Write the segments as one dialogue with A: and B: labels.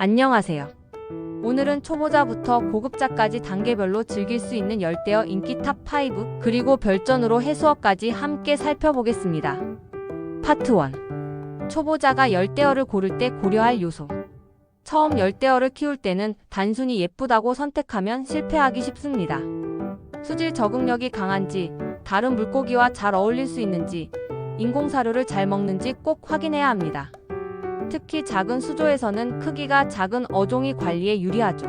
A: 안녕하세요. 오늘은 초보자부터 고급자까지 단계별로 즐길 수 있는 열대어 인기 탑5 그리고 별전으로 해수어까지 함께 살펴보겠습니다. 파트 1 초보자가 열대어를 고를 때 고려할 요소 처음 열대어를 키울 때는 단순히 예쁘다고 선택하면 실패하기 쉽습니다. 수질 적응력이 강한지, 다른 물고기와 잘 어울릴 수 있는지, 인공사료를 잘 먹는지 꼭 확인해야 합니다. 특히 작은 수조에서는 크기가 작은 어종이 관리에 유리하죠.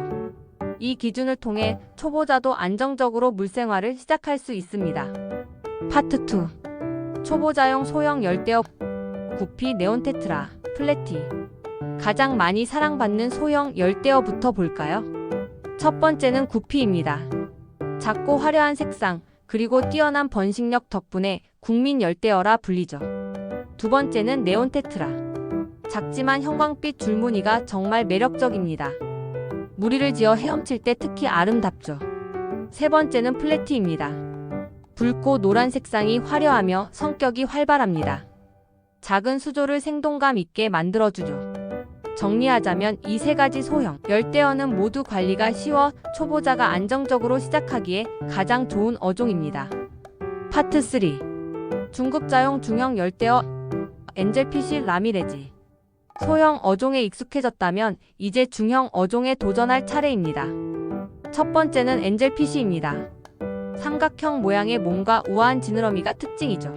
A: 이 기준을 통해 초보자도 안정적으로 물생활을 시작할 수 있습니다. 파트 2 초보자용 소형 열대어 구피 네온테트라 플래티 가장 많이 사랑받는 소형 열대어부터 볼까요? 첫 번째는 구피입니다. 작고 화려한 색상 그리고 뛰어난 번식력 덕분에 국민 열대어라 불리죠. 두 번째는 네온테트라 작지만 형광빛 줄무늬가 정말 매력적입니다. 무리를 지어 헤엄칠 때 특히 아름답죠. 세 번째는 플래티입니다. 붉고 노란 색상이 화려하며 성격이 활발합니다. 작은 수조를 생동감 있게 만들어주죠. 정리하자면 이 세 가지 소형, 열대어는 모두 관리가 쉬워 초보자가 안정적으로 시작하기에 가장 좋은 어종입니다. 파트 3 중급자용 중형 열대어 엔젤피시 라미레지 소형 어종에 익숙해졌다면 이제 중형 어종에 도전할 차례입니다. 첫 번째는 엔젤피시입니다. 삼각형 모양의 몸과 우아한 지느러미가 특징이죠.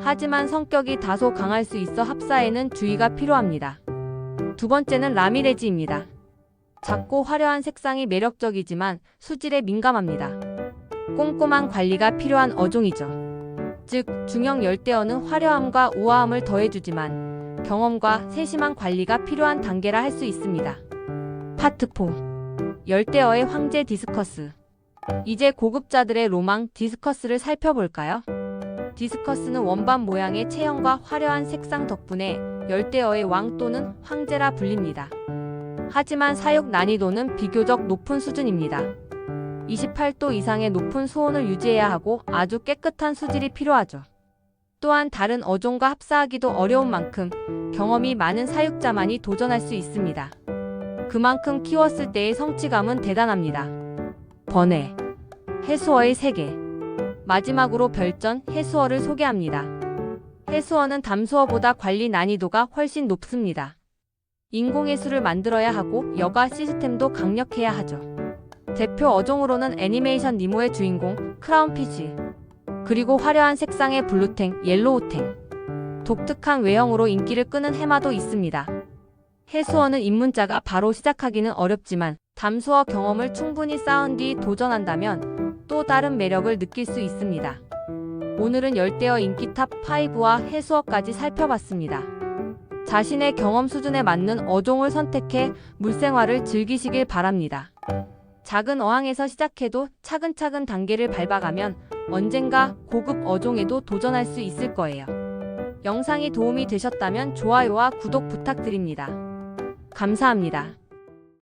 A: 하지만 성격이 다소 강할 수 있어 합사에는 주의가 필요합니다. 두 번째는 라미레지입니다. 작고 화려한 색상이 매력적이지만 수질에 민감합니다. 꼼꼼한 관리가 필요한 어종이죠. 즉, 중형 열대어는 화려함과 우아함을 더해주지만 경험과 세심한 관리가 필요한 단계라 할 수 있습니다. 파트 4 열대어의 황제 디스커스 이제 고급자들의 로망 디스커스를 살펴볼까요? 디스커스는 원반 모양의 체형과 화려한 색상 덕분에 열대어의 왕 또는 황제라 불립니다. 하지만 사육 난이도는 비교적 높은 수준입니다. 28도 이상의 높은 수온을 유지해야 하고 아주 깨끗한 수질이 필요하죠. 또한 다른 어종과 합사하기도 어려운 만큼 경험이 많은 사육자만이 도전할 수 있습니다. 그만큼 키웠을 때의 성취감은 대단합니다. 번외 해수어의 세계 마지막으로 별전 해수어를 소개합니다. 해수어는 담수어보다 관리 난이도가 훨씬 높습니다. 인공해수를 만들어야 하고 여가 시스템도 강력해야 하죠. 대표 어종으로는 애니메이션 니모의 주인공 크라운피쉬 그리고 화려한 색상의 블루탱, 옐로우탱 독특한 외형으로 인기를 끄는 해마도 있습니다. 해수어는 입문자가 바로 시작하기는 어렵지만 담수어 경험을 충분히 쌓은 뒤 도전한다면 또 다른 매력을 느낄 수 있습니다. 오늘은 열대어 인기 탑5와 해수어까지 살펴봤습니다. 자신의 경험 수준에 맞는 어종을 선택해 물생활을 즐기시길 바랍니다. 작은 어항에서 시작해도 차근차근 단계를 밟아가면 언젠가 고급 어종에도 도전할 수 있을 거예요. 영상이 도움이 되셨다면 좋아요와 구독 부탁드립니다. 감사합니다.